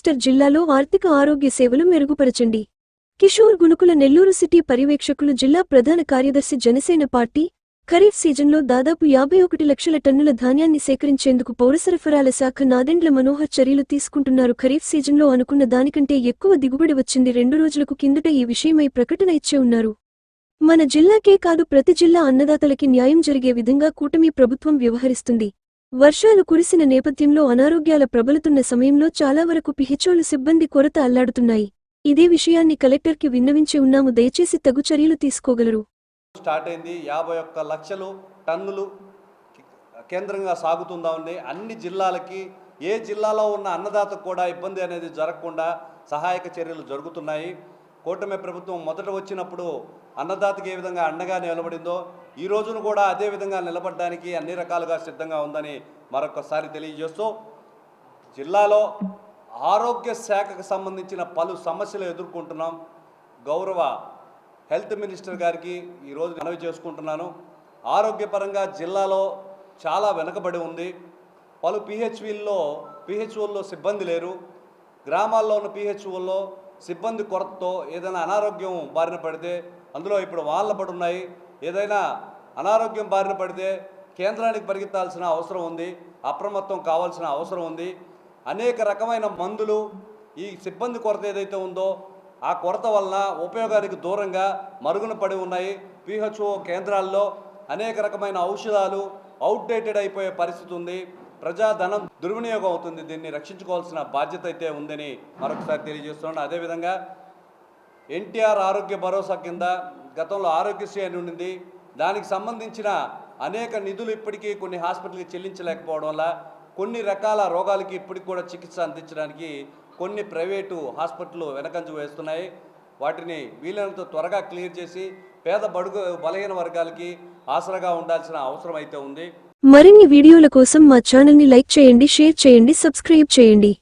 Minister జిల్లాలో ఆర్థిక ఆరోగ్య సేవలు మెరుగుపరచండి. కిషోర్ గునుకుల నెల్లూరు సిటీ పర్యవేక్షకులు జిల్లా ప్రధాన కార్యదర్శి జనసేన పార్టీ ఖరీఫ్ సీజన్లో దాదాపు యాభై ఒకటి లక్షల టన్నుల ధాన్యాన్ని సేకరించేందుకు పౌర సరఫరాల శాఖ నాదెండ్ల మనోహర్ చర్యలు తీసుకుంటున్నారు. ఖరీఫ్ సీజన్లో అనుకున్న దానికంటే ఎక్కువ దిగుబడి వచ్చింది. రెండు రోజులకు కిందట ఈ విషయమై ప్రకటన ఇచ్చే ఉన్నారు. మన జిల్లాకే కాదు ప్రతి జిల్లా అన్నదాతలకి న్యాయం జరిగే విధంగా కూటమి ప్రభుత్వం వ్యవహరిస్తుంది. వర్షాలు కురిసిన నేపథ్యంలో అనారోగ్యాల ప్రబలుతున్న సమయంలో చాలా వరకు పిహెచ్ఓలు సిబ్బంది కొరత అల్లాడుతున్నాయి. ఇదే విషయాన్ని కలెక్టర్కి విన్నవించి ఉన్నాము. దయచేసి తగు చర్యలు తీసుకోగలరు. స్టార్ట్ అయింది. యాభై ఒక్క లక్షలు టన్నులు కేంద్రంగా సాగుతుందా ఉంది. అన్ని జిల్లాలకి ఏ జిల్లాలో ఉన్న అన్నదాతకు కూడా ఇబ్బంది అనేది జరగకుండా సహాయక చర్యలు జరుగుతున్నాయి. కూటమి ప్రభుత్వం మొదట వచ్చినప్పుడు అన్నదాతకి ఏ విధంగా అండగా నిలబడిందో ఈ రోజున కూడా అదే విధంగా నిలబడడానికి అన్ని రకాలుగా సిద్ధంగా ఉందని మరొకసారి తెలియజేస్తూ జిల్లాలో ఆరోగ్య శాఖకు సంబంధించిన పలు సమస్యలు ఎదుర్కొంటున్నాం. గౌరవ హెల్త్ మినిస్టర్ గారికి ఈరోజు మనవి చేసుకుంటున్నాను. ఆరోగ్యపరంగా జిల్లాలో చాలా వెనుకబడి ఉంది. పలు పిహెచ్విల్లో పిహెచ్ఓల్లో సిబ్బంది లేరు. గ్రామాల్లో ఉన్న పిహెచ్ఓల్లో సిబ్బంది కొరతతో ఏదైనా అనారోగ్యం బారిన పడితే అందులో ఇప్పుడు వాళ్ళ పడి ఉన్నాయి. ఏదైనా అనారోగ్యం బారిన పడితే కేంద్రానికి పరిగెత్తాల్సిన అవసరం ఉంది. అప్రమత్తం కావాల్సిన అవసరం ఉంది. అనేక రకమైన మందులు ఈ సిబ్బంది కొరత ఏదైతే ఉందో ఆ కొరత వలన ఉపయోగానికి దూరంగా మరుగున పడి ఉన్నాయి. పిహెచ్ఓ కేంద్రాల్లో అనేక రకమైన ఔషధాలు అవుట్డేటెడ్ అయిపోయే పరిస్థితి ఉంది. ప్రజాధనం దుర్వినియోగం అవుతుంది. దీన్ని రక్షించుకోవాల్సిన బాధ్యత అయితే ఉందని మరొకసారి తెలియజేస్తున్నాను. అదేవిధంగా ఎన్టీఆర్ ఆరోగ్య భరోసా కింద గతంలో ఆరోగ్యశ్రీ అని ఉండింది. దానికి సంబంధించిన అనేక నిధులు ఇప్పటికీ కొన్ని హాస్పిటల్కి చెల్లించలేకపోవడం వల్ల కొన్ని రకాల రోగాలకి ఇప్పటికి కూడా చికిత్స అందించడానికి కొన్ని ప్రైవేటు హాస్పిటల్ వెనకంజు వేస్తున్నాయి. వాటిని వీలైనంత త్వరగా క్లియర్ చేసి పేద బడుగు బలహీన వర్గాలకి ఆసరాగా ఉండాల్సిన అవసరం అయితే ఉంది. మరిన్ని వీడియోల కోసం మా ఛానల్ని లైక్ చేయండి షేర్ చేయండి సబ్స్క్రైబ్ చేయండి.